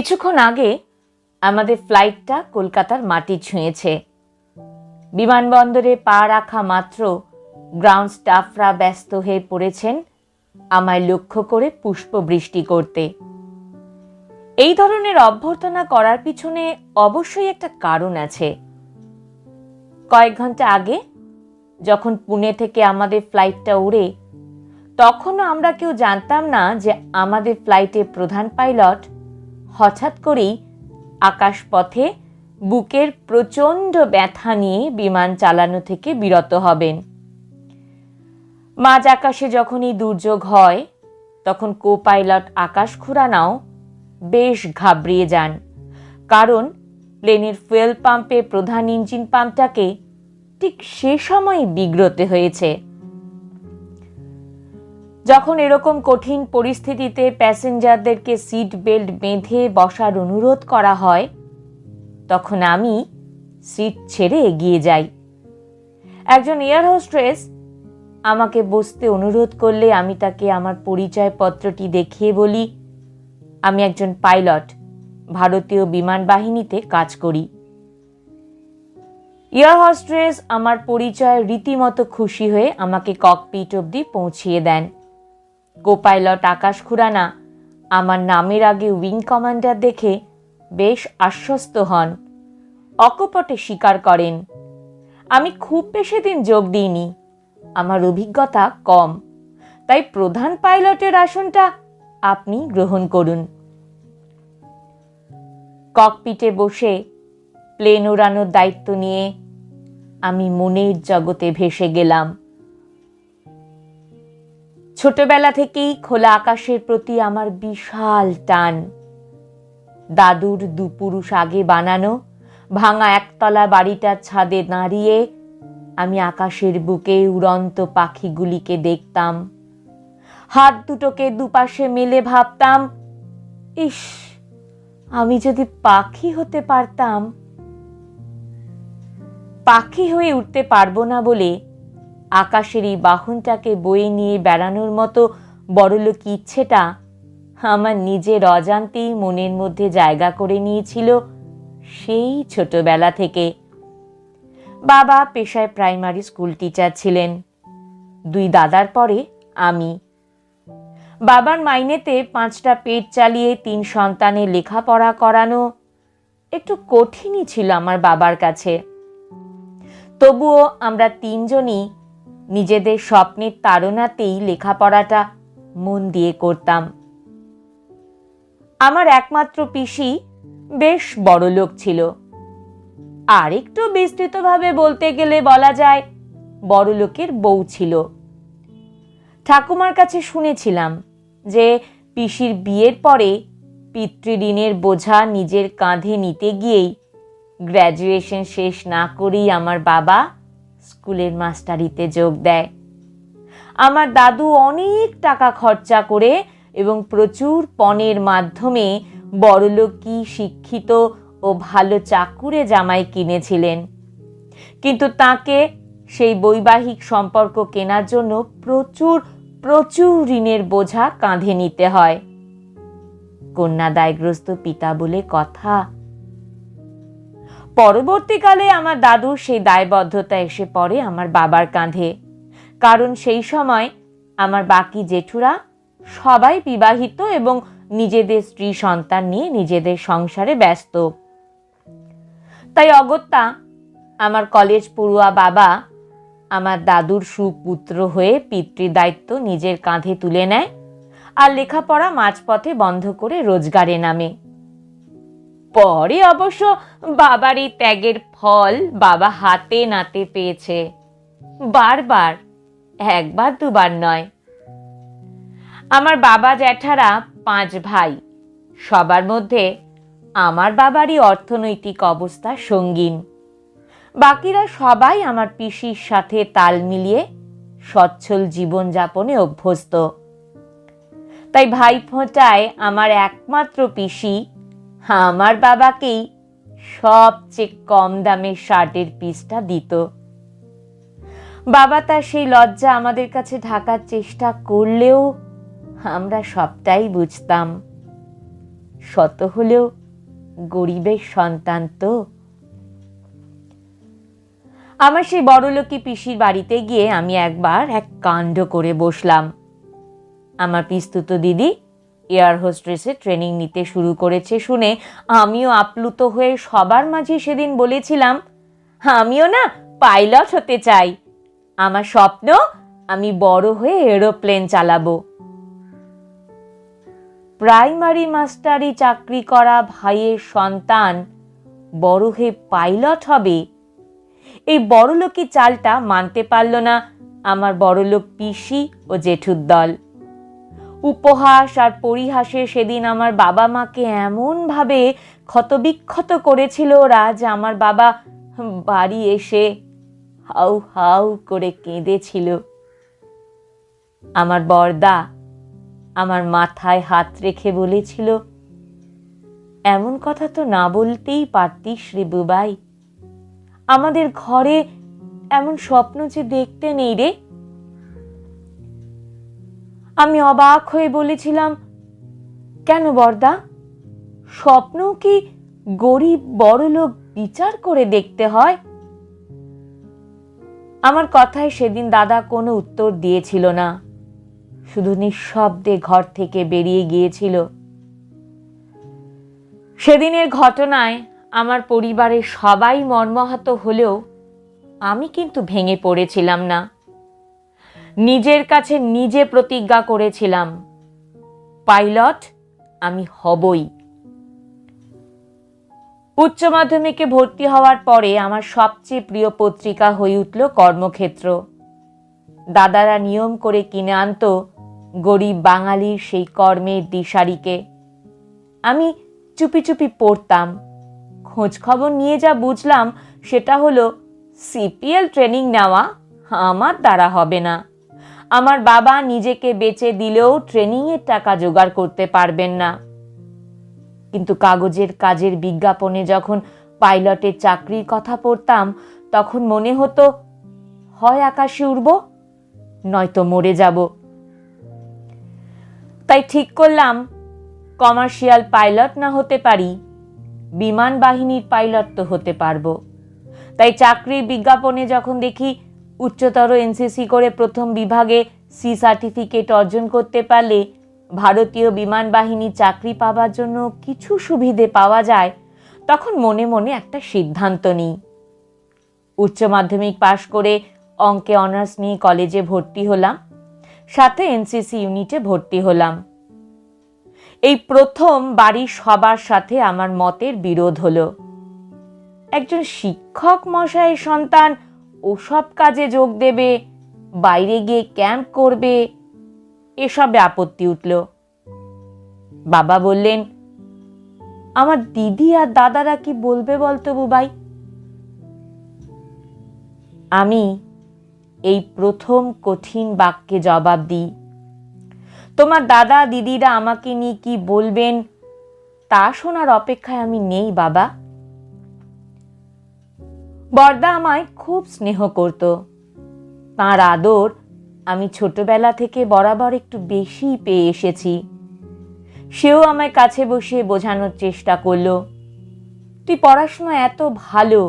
কিছুক্ষণ আগে আমাদের ফ্লাইটটা কলকাতার মাটি ছুঁয়েছে। বিমানবন্দরে পা রাখা মাত্র গ্রাউন্ড স্টাফরা ব্যস্ত হয়ে পড়েছেন আমায় লক্ষ্য করে পুষ্পবৃষ্টি করতে। এই ধরনের অভ্যর্থনা করার পিছনে অবশ্যই একটা কারণ আছে। কয়েক ঘণ্টা আগে যখন পুনে থেকে আমাদের ফ্লাইটটা উড়ে, তখনও আমরা কেউ জানতাম না যে আমাদের ফ্লাইটে প্রধান পাইলট হঠাৎ করেই আকাশপথে বুকের প্রচণ্ড ব্যথা নিয়ে বিমান চালানো থেকে বিরত হবেন। মাঝ আকাশে যখনই দুর্যোগ হয়, তখন কো পাইলট আকাশ খুরানাও বেশ ঘাবড়িয়ে যান। কারণ প্লেনের ফুয়েল পাম্পে প্রধান ইঞ্জিন পাম্পটাকে ঠিক সে সময় বিগ্রতে হয়েছে। যখন এরকম কঠিন পরিস্থিতিতে প্যাসেঞ্জারদেরকে সিট বেল্ট বেঁধে বসার অনুরোধ করা হয়, তখন আমি সিট ছেড়ে এগিয়ে যাই। একজন এয়ার হোস্ট্রেস আমাকে বসতে অনুরোধ করলে আমি তাকে আমার পরিচয়পত্রটি দেখিয়ে বলি, আমি একজন পাইলট, ভারতীয় বিমান বাহিনীতে কাজ করি। এয়ার হোস্ট্রেস আমার পরিচয় রীতিমতো খুশি হয়ে আমাকে ককপিট অবধি পৌঁছিয়ে দেন। কোপাইলট আকাশ খুরানা, আমার নামের আগে উইং কমান্ডার দেখে বেশ আশ্বস্ত হন। অকপটে স্বীকার করেন, আমি খুব বেশি দিন যোগ দিইনি, আমার অভিজ্ঞতা কম, তাই প্রধান পাইলটের আসনটা আপনি গ্রহণ করুন। ককপিটে বসে প্লেন ওড়ানোর দায়িত্ব নিয়ে আমি মনের জগতে ভেসে গেলাম। ছোটবেলা থেকেই খোলা আকাশের প্রতি আমার বিশাল টান। দাদুর দুপুরুষ আগে বানানো, ভাঙা একতলা বাড়িটার ছাদে দাঁড়িয়ে আমি আকাশের বুকে উড়ন্ত পাখিগুলিকে দেখতাম। হাত দুটোকে দুপাশে মেলে ভাবতাম, ইস, আমি যদি পাখি হতে পারতাম, পাখি হয়ে উঠতে পারব না বলে আকাশের এই বাহনটাকে বয়ে নিয়ে বেড়ানোর মতো বড়লোক ইচ্ছেটা আমার নিজের অজান্তেই মনের মধ্যে জায়গা করে নিয়েছিল সেই ছোটবেলা থেকে। বাবা পেশায় প্রাইমারি স্কুল টিচার ছিলেন। দুই দাদার পরে আমি। বাবার মাইনেতে পাঁচটা পেট চালিয়ে তিন সন্তানের লেখাপড়া করানো একটু কঠিনই ছিল আমার বাবার কাছে। তবুও আমরা তিনজনই নিজেদের স্বপ্নের তাড়নাতেই লেখাপড়াটা মন দিয়ে করতাম। আমার একমাত্র পিসি বেশ বড় লোক ছিল। আর একটু বিস্তৃতভাবে বলতে গেলে বলা যায় বড় লোকের বউ ছিল। ঠাকুমার কাছে শুনেছিলাম যে পিসির বিয়ের পরে পিতৃঋণের বোঝা নিজের কাঁধে নিতে গিয়েই গ্র্যাজুয়েশন শেষ না করেই আমার বাবা স্কুলের মাস্টারিতে যোগ দেয়। আমার দাদু অনেক টাকা খরচা করে এবং প্রচুর পণের মাধ্যমে বড়লোকি শিক্ষিত ও ভালো চাকুরে জামাই কিনেছিলেন। কিন্তু তাকে সেই বৈবাহিক সম্পর্ক কেনার জন্য প্রচুর প্রচুর ঋণের বোঝা কাঁধে নিতে হয়। কন্যা দায়গ্রস্ত পিতা বলে কথা পরবর্তীকালে আমার দাদুর সেই দায়বদ্ধতা এসে পড়ে আমার বাবার কাঁধে। কারণ সেই সময় আমার বাকি জেঠুরা সবাই বিবাহিত এবং নিজেদের স্ত্রী সন্তান নিয়ে নিজেদের সংসারে ব্যস্ত। তাই অগত্যা আমার কলেজ পড়ুয়া বাবা আমার দাদুর সুপুত্র হয়ে পিতৃদায়িত্ব নিজের কাঁধে তুলে নেয় আর লেখাপড়া মাঝপথে বন্ধ করে রোজগারে নামে। পরে অবশ্য বাবার এই ত্যাগের ফল বাবা হাতে নাতে পেয়েছে। বারবার, একবার দুবার নয়। আমার বাবা জ্যাঠারা পাঁচ ভাই। সবার মধ্যে আমার বাবারই অর্থনৈতিক অবস্থা সঙ্গীন। বাকিরা সবাই আমার পিসির সাথে তাল মিলিয়ে সচ্ছল জীবনযাপনে অভ্যস্ত। তাই ভাই ফোঁটায় আমার একমাত্র পিসি আমার বাবাকেই সবচেয়ে কম দামের শার্টের পিসটা দিত। বাবা তার সেই লজ্জা আমাদের কাছে ঢাকার চেষ্টা করলেও আমরা সবটাই বুঝতাম। শত হলেও গরিবের সন্তান তো। আমার সেই বড়লোকি পিসির বাড়িতে গিয়ে আমি একবার এক কাণ্ড করে বসলাম। আমার পিস্তুত দিদি এয়ার হোস্ট্রেসে ট্রেনিং নিতে শুরু করেছে শুনে আমিও আপ্লুত হয়ে সবার মাঝে সেদিন বলেছিলাম, আমিও না পাইলট হতে চাই। আমার স্বপ্ন, আমি বড় হয়ে এরোপ্লেন চালাবো। প্রাইমারি মাস্টারি চাকরি করা ভাইয়ের সন্তান বড় হয়ে পাইলট হবে। এই বড়লোকি চালটা মানতে পারল না আমার বড়লোক পিসি ও জেঠুর দল। উপহাস আর পরিহাসে সেদিন আমার বাবা মাকে এমনভাবে ক্ষতবিক্ষত করেছিল ওরা যে আমার বাবা বাড়ি এসে হাউ হাউ করে কেঁদেছিল। আমার বরদা আমার মাথায় হাত রেখে বলেছিল, এমন কথা তো না বলতেই পারতিস রে বুবাই। আমাদের ঘরে এমন স্বপ্ন যে দেখতে নেই রে। আমি অবাক হয়ে বলেছিলাম, কেন বর্দা? স্বপ্ন কি গরিব বড় লোক বিচার করে দেখতে হয়? আমার কথায় সেদিন দাদা কোনো উত্তর দিয়েছিল না, শুধু নিঃশব্দে ঘর থেকে বেরিয়ে গিয়েছিল। সেদিনের ঘটনায় আমার পরিবারের সবাই মর্মাহত হলেও আমি কিন্তু ভেঙে পড়েছিলাম না। নিজের কাছে নিজে প্রতিজ্ঞা করেছিলাম। পাইলট, আমি হবই। উচ্চ মাধ্যমিকে ভর্তি হওয়ার পরে আমার সবচেয়ে প্রিয় পত্রিকা হয়ে উঠল কর্মক্ষেত্র। দাদারা নিয়ম করে কিনে আনতো গরিব বাঙালির সেই কর্মের দিশারিকে। আমি চুপি চুপি পড়তাম। খোঁজ খবর নিয়ে যা বুঝলাম সেটা হলো সিপিএল ট্রেনিং নেওয়া আমার দ্বারা হবে না। আমার বাবা নিজেকে বেচে দিলেও ট্রেনিংয়ের টাকা জোগাড় করতে পারবেন না। কিন্তু কাগজের কাজের বিজ্ঞাপনে যখন পাইলটের চাকরির কথা পড়তাম, তখন মনে হতো, হয় আকাশে উড়ব, নয়তো মরে যাব। তাই ঠিক করলাম, কমার্শিয়াল পাইলট না হতে পারি, বিমান বাহিনীর পাইলট তো হতে পারব। তাই চাকরির বিজ্ঞাপনে যখন দেখি উচ্চতর এনসিসি করে প্রথম বিভাগে সি সার্টিফিকেট অর্জন করতে পারলে ভারতীয় বিমান বাহিনী চাকরি পাওয়ার জন্য কিছু সুবিধে পাওয়া যায়। তখন মনে মনে একটা সিদ্ধান্ত নিই। উচ্চ মাধ্যমিক পাশ করে অঙ্কে অনার্স নিয়ে কলেজে ভর্তি হলাম, সাথে এনসিসি ইউনিটে ভর্তি হলাম। এই প্রথম বাড়ির সবার সাথে আমার মতের বিরোধ হলো। একজন শিক্ষক মশাইয়ের সন্তান ওসব কাজে যোগ দেবে, বাইরে গিয়ে ক্যাম্প করবে। এসবে আপত্তি উঠল। বাবা বললেন, আমার দিদি আর দাদারা কি বলবে বলতো বুবাই? আমি এই প্রথম কঠিন বাক্যে জবাব দিই, তোমার দাদা, দিদিরা আমাকে নিয়ে কি বলবেন, তা শোনার অপেক্ষায় আমি নেই বাবা। বর্দা আমায় খুব স্নেহ করত। তাঁর আদর আমি ছোটবেলা থেকে বরাবর একটু বেশি পেয়ে এসেছি। সেও আমায় কাছে বসে বোঝানোর চেষ্টা করল, তুই পড়াশোনা এত ভালো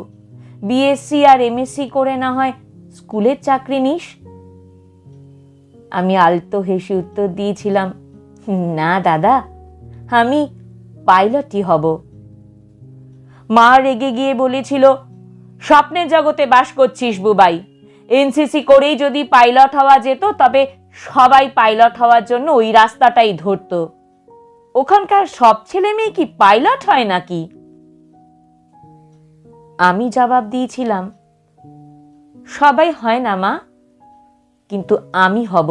বিএসসি আর এমএসসি করে না হয় স্কুলের চাকরি নিস? আমি আলতো হেসে উত্তর দিয়েছিলাম, না দাদা, আমি পাইলটই হব। মা রেগে গিয়ে বলেছিল স্বপ্নের জগতে বাস করছিস বুবাই। এনসিসি করেই যদি পাইলট হওয়া যেত, তবে সবাই পাইলট হওয়ার জন্য ওই রাস্তাটাই ধরতো। ওখানকার সব ছেলে মেয়ে কি পাইলট হয় নাকি? আমি জবাব দিয়েছিলাম, সবাই হয় না মা, কিন্তু আমি হব।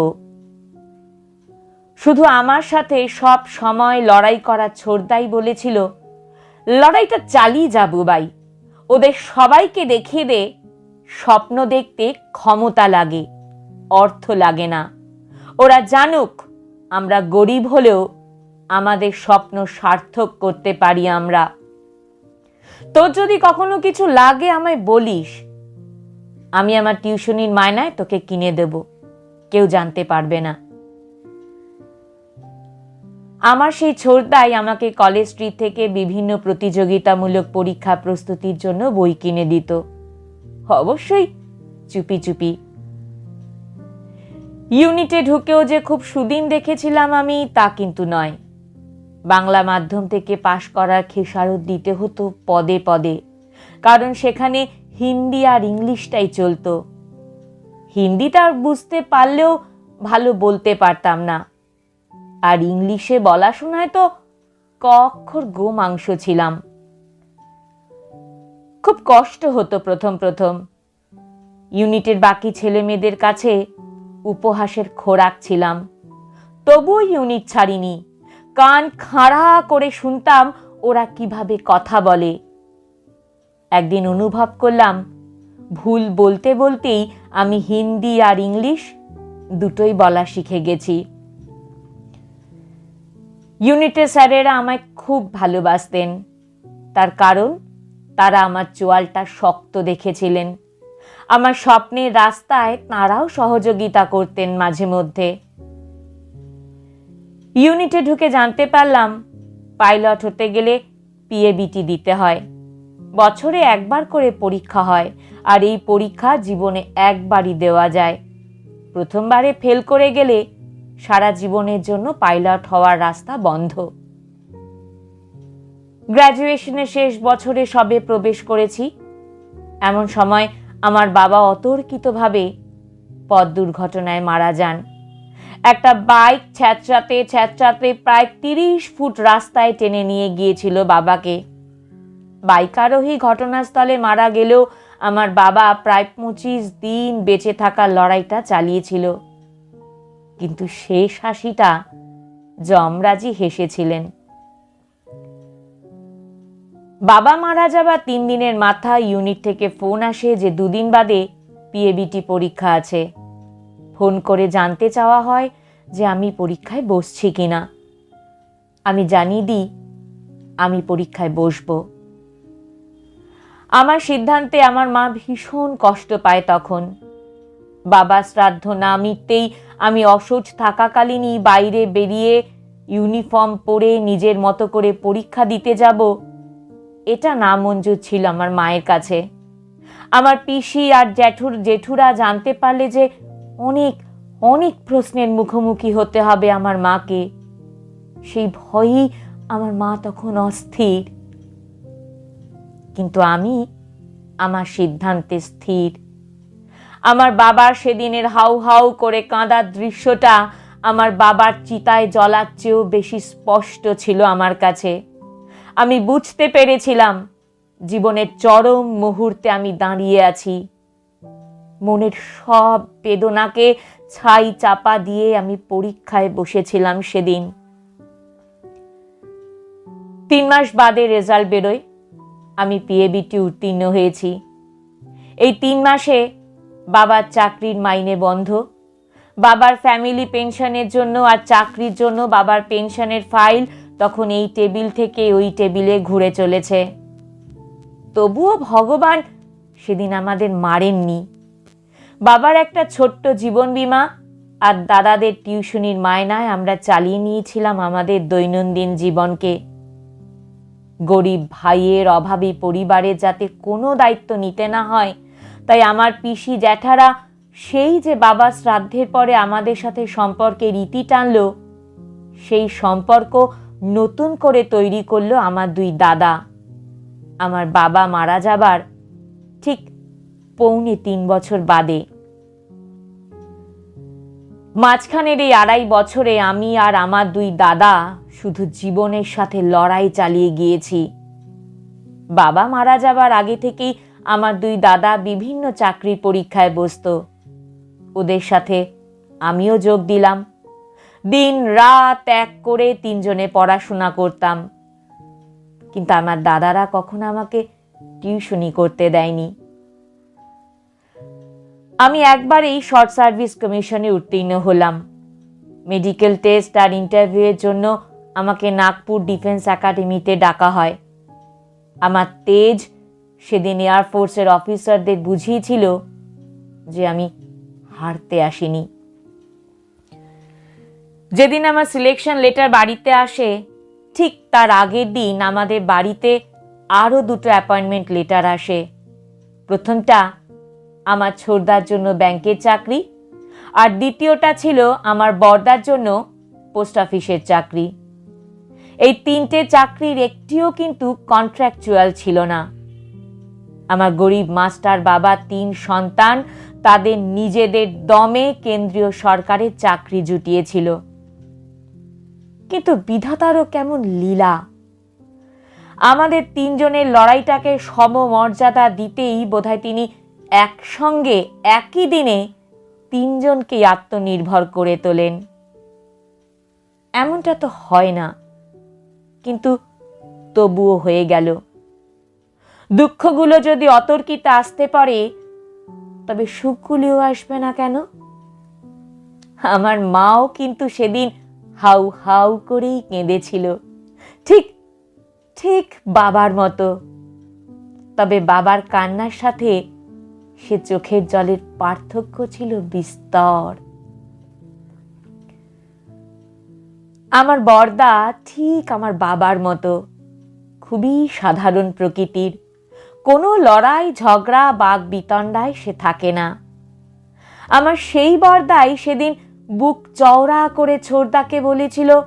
শুধু আমার সাথে সব সময় লড়াই করা ছোড়দাই বলেছিল, লড়াইটা চালিয়ে যাব বুবাই। ওদের সবাইকে দেখিয়ে দে, স্বপ্ন দেখতে ক্ষমতা লাগে, অর্থ লাগে না। ওরা জানুক, আমরা গরিব হলেও আমাদের স্বপ্ন সার্থক করতে পারি আমরা। তোর যদি কখনো কিছু লাগে আমায় বলিস, আমি আমার টিউশনির মায়নায় তোকে কিনে দেব, কেউ জানতে পারবে না। আমার সেই ছোড়দাই আমাকে কলেজ স্ট্রিট থেকে বিভিন্ন প্রতিযোগিতামূলক পরীক্ষা প্রস্তুতির জন্য বই কিনে দিত। অবশ্যই চুপি চুপি। ইউনিটে ঢুকেও যে খুব সুদিন দেখেছিলাম আমি তা কিন্তু নয়। বাংলা মাধ্যম থেকে পাশ করার খেসারত দিতে হতো পদে পদে, কারণ সেখানে হিন্দি আর ইংলিশটাই চলতো। হিন্দিটা বুঝতে পারলেও ভালো বলতে পারতাম না। আর ইংলিশে বলা শোনায় তো ক অক্ষর গো মাংস ছিলাম। খুব কষ্ট হতো প্রথম প্রথম। ইউনিটের বাকি ছেলে মেয়েদের কাছে উপহাসের খোরাক ছিলাম। তবুও ইউনিট ছাড়িনি। কান খাড়া করে শুনতাম ওরা কীভাবে কথা বলে। একদিন অনুভব করলাম, ভুল বলতে বলতেই আমি হিন্দি আর ইংলিশ দুটোই বলা শিখে গেছি। ইউনিটের স্যারেরা আমায় খুব ভালোবাসতেন। তার কারণ, তারা আমার চোয়ালটা শক্ত দেখেছিলেন। আমার স্বপ্নের রাস্তায় তাঁরাও সহযোগিতা করতেন মাঝে মধ্যে। ইউনিটে ঢুকে জানতে পারলাম, পাইলট হতে গেলে পিএবিটি দিতে হয়। বছরে একবার করে পরীক্ষা হয়, আর এই পরীক্ষা জীবনে একবারই দেওয়া যায়। প্রথমবারে ফেল করে গেলে সারা জীবনের জন্য পাইলট হওয়ার রাস্তা বন্ধ। গ্র্যাজুয়েশনের শেষ বছরে সবে প্রবেশ করেছি। এমন সময় আমার বাবা অতর্কিতভাবে পথ দুর্ঘটনায় মারা যান। একটা বাইক ছ্যাঁচড়াতে ছ্যাঁচড়াতে প্রায় তিরিশ ফুট রাস্তায় টেনে নিয়ে গিয়েছিল বাবাকে। বাইক আরোহী ঘটনাস্থলে মারা গেলেও আমার বাবা প্রায় পঁচিশ দিন বেঁচে থাকার লড়াইটা চালিয়েছিল। কিন্তু শেষ হাসিটা যমরাজি হেসেছিলেন। বাবা মারা যাবার তিন দিনের মাথায় ইউনিট থেকে ফোন আসে যে দুদিন বাদে পিএবিটি পরীক্ষা আছে। ফোন করে জানতে চাওয়া হয় যে আমি পরীক্ষায় বসছি কিনা। আমি জানিয়ে দিই, আমি পরীক্ষায় বসবো। আমার সিদ্ধান্তে আমার মা ভীষণ কষ্ট পায় তখন। বাবা শ্রাদ্ধ না মিটতেই আমি অসুচ থাকাকালীনই বাইরে বেরিয়ে ইউনিফর্ম পরে নিজের মতো করে পরীক্ষা দিতে যাব। এটা না মঞ্জুর ছিল আমার মায়ের কাছে। আমার পিসি আর জ্যাঠুর জেঠুরা জানতে পারলে যে অনেক অনেক প্রশ্নের মুখোমুখি হতে হবে আমার মাকে। সেই ভয়েই আমার মা তখন অস্থির। কিন্তু আমি, আমার সিদ্ধান্তে স্থির। আমার বাবার সেদিনের হাউ হাউ করে কাঁদার দৃশ্যটা আমার বাবার চিতায় জ্বলার চেয়েও বেশি স্পষ্ট ছিল আমার কাছে। আমি বুঝতে পেরেছিলাম, জীবনের চরম মুহূর্তে আমি দাঁড়িয়ে আছি। মনের সব বেদনাকে ছাই চাপা দিয়ে আমি পরীক্ষায় বসেছিলাম সেদিন। তিন মাস বাদে রেজাল্ট বেরোয়, আমি পিএবিটি উত্তীর্ণ হয়েছি। এই তিন মাসে বাবার চাকরির মাইনে বন্ধ। বাবার ফ্যামিলি পেনশনের জন্য আর চাকরির জন্য বাবার পেনশনের ফাইল তখন এই টেবিল থেকে ওই টেবিলে ঘুরে চলেছে। তবুও ভগবান সেদিন আমাদের মারেননি। বাবার একটা ছোট্ট জীবন বিমা আর দাদাদের টিউশনির মায়নায় আমরা চালিয়ে নিয়েছিলাম আমাদের দৈনন্দিন জীবনকে। গরিব ভাইয়ের অভাবী পরিবারের যাতে কোনো দায়িত্ব নিতে না হয় তাই আমার পিসি জ্যাঠারা সেই যে বাবা শ্রাদ্ধের পরে আমাদের সাথে সম্পর্কে রীতি টানল, সেই সম্পর্ক নতুন করে তৈরি করল আমার দুই দাদা। আমার বাবা মারা যাবার ঠিক পৌনে তিন বছর বাদে। মাঝখানের এই আড়াই বছরে আমি আর আমার দুই দাদা শুধু জীবনের সাথে লড়াই চালিয়ে গিয়েছি। বাবা মারা যাবার আগে থেকেই আমার দুই দাদা বিভিন্ন চাকরির পরীক্ষায় বসত। ওদের সাথে আমিও যোগ দিলাম। দিন রাত এক করে তিনজনে পড়াশোনা করতাম। কিন্তু আমার দাদারা কখনো আমাকে টিউশনি করতে দেয়নি। আমি একবার এই শর্ট সার্ভিস কমিশনে উত্তীর্ণ হলাম। মেডিকেল টেস্ট আর ইন্টারভিউয়ের জন্য আমাকে নাগপুর ডিফেন্স একাডেমিতে ডাকা হয়। আমার তেজ সেদিন এয়ারফোর্সের অফিসারদের বুঝিয়েছিল যে আমি হারতে আসিনি। যেদিন আমার সিলেকশন লেটার বাড়িতে আসে, ঠিক তার আগের দিন আমাদের বাড়িতে আরও দুটো অ্যাপয়েন্টমেন্ট লেটার আসে। প্রথমটা আমার ছোড়দার জন্য ব্যাংকের চাকরি, আর দ্বিতীয়টা ছিল আমার বর্দার জন্য পোস্ট অফিসের চাকরি। এই তিনটে চাকরির একটিও কিন্তু কন্ট্রাকচুয়াল ছিল না। আমার গরিব মাস্টার বাবা, তিন সন্তান, তাদের নিজেদের দমে কেন্দ্রীয় সরকারের চাকরি জুটিয়েছিল। কিন্তু বিধাতারও কেমন লীলা। আমাদের তিনজনের লড়াইটাকে সমমর্যাদা দিতেই বোধহয় তিনি একসঙ্গে, একই দিনে তিনজনকে আত্মনির্ভর করে তোলেন। এমনটা তো হয় না, কিন্তু তবুও হয়ে গেল। দুঃখগুলো যদি অতর্কিতে আসতে পারে, তবে সুখগুলিও আসবে না কেন? আমার মাও কিন্তু সেদিন হাউ হাউ করেই কেঁদেছিল। ঠিক ঠিক বাবার মতো। তবে বাবার কান্নার সাথে সে চোখের জলের পার্থক্য ছিল বিস্তর। আমার বর্দা ঠিক আমার বাবার মতো। খুবই সাধারণ প্রকৃতির। কোনো লড়াই, ঝগড়া বাঘ বিতণ্ডায় সে থাকে না। আমার সেই বর্দাই সেদিন বুক চওড়া করে ছোড়দাকে বলেছিল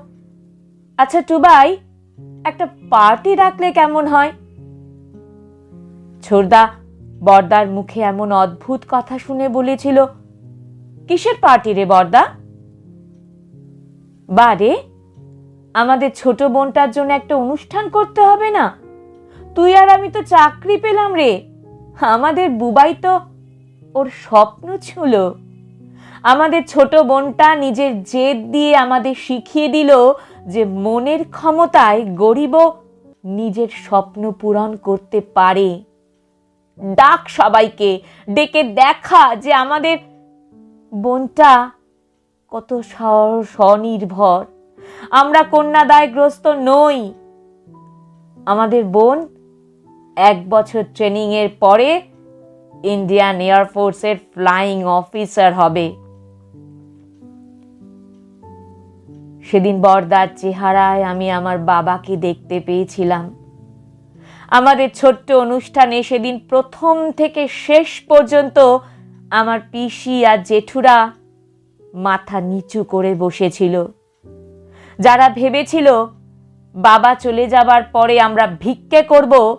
আচ্ছা টুবাই, একটা পার্টি রাখলে কেমন হয়? ছোড়দা বর্দার মুখে এমন অদ্ভুত কথা শুনে বলেছিল, কিসের পার্টি রে বর্দা? বারে, আমাদের ছোট বোনটার জন্য একটা অনুষ্ঠান করতে হবে না? তুই আর আমি তো চাকরি পেলাম রে। আমাদের বুবাই তো ওর স্বপ্ন ছিল। আমাদের ছোট বোনটা নিজের জেদ দিয়ে আমাদের শিখিয়ে দিল যে মনের ক্ষমতায় গরিবও নিজের স্বপ্ন পূরণ করতে পারে। ডাক সবাইকে, ডেকে দেখা যে আমাদের বোনটা কত স্ব- স্বনির্ভর আমরা কন্যাদায়গ্রস্ত নই। আমাদের বোন এক বছর ট্রেনিং এর পরে ইন্ডিয়ান এয়ারফোর্সের ফ্লাইং অফিসার হবে। সেদিন বর্দার চেহারায় আমি আমার বাবাকে দেখতে পেয়েছিলাম। আমাদের ছোট্ট অনুষ্ঠানে সেদিন প্রথম থেকে শেষ পর্যন্ত আমার পিসি আর জেঠুরা মাথা নিচু করে বসেছিল। যারা ভেবেছিল বাবা চলে যাবার পরে আমরা ভিক্ষে করব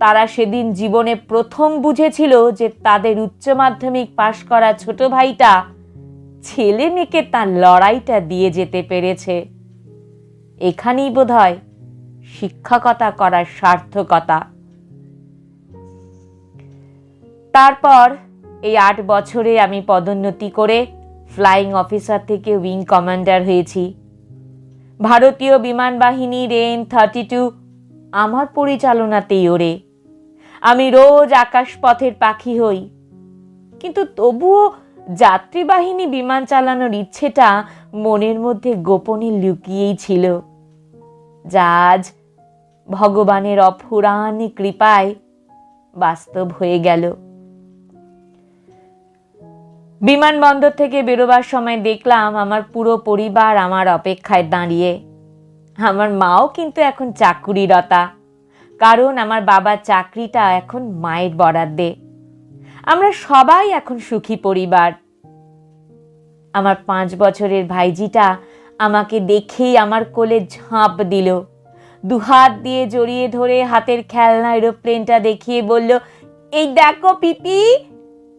তারা সেদিন জীবনে প্রথম বুঝেছিল যে তাদের উচ্চ মাধ্যমিক পাশ করা ছোট ভাইটা ছেলে মেয়েকে তার লড়াইটা দিয়ে যেতে পেরেছে। এখানেই বোধহয় শিক্ষকতা করার সার্থকতা। তারপর এই আট বছরে আমি পদোন্নতি করে ফ্লাইং অফিসার থেকে উইং কমান্ডার হয়েছি। ভারতীয় বিমান বাহিনীর এন থার্টি টু আমার পরিচালনাতেই ওড়ে। আমি রোজ আকাশপথের পাখি হই। কিন্তু তবুও যাত্রীবাহিনী বিমান চালানোর ইচ্ছেটা মনের মধ্যে গোপনে লুকিয়েই ছিল। যা আজ ভগবানের অফুরানি কৃপায় বাস্তব হয়ে গেল। বিমানবন্দর থেকে বেরোবার সময় দেখলাম আমার পুরো পরিবার আমার অপেক্ষায় দাঁড়িয়ে। আমার মাও কিন্তু এখন চাকুরিরতা। কারণ আমার বাবার চাকরিটা এখন মায়ের বরাদ্দে। আমরা সবাই এখন সুখী পরিবার। আমার পাঁচ বছরের ভাইজিটা আমাকে দেখেই আমার কোলে ঝাঁপ দিল। দুহাত দিয়ে জড়িয়ে ধরে হাতের খেলনা এরোপ্লেনটা দেখিয়ে বলল, এই দেখো পিপি,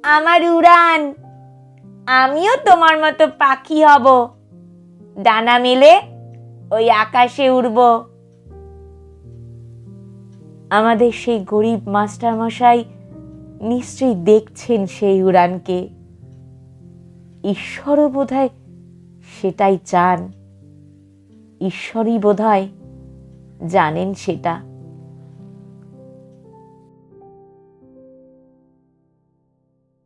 আমার উড়ান, আমিও তোমার মতো পাখি হব। ডানা মেলে ওই আকাশে উড়ব। আমাদের সেই গরিব মাস্টারমশাই নিশ্চয়ই দেখছেন সেই উড়ানকে। ঈশ্বরও বোধ সেটাই চান। ঈশ্বরই বোধ জানেন সেটা।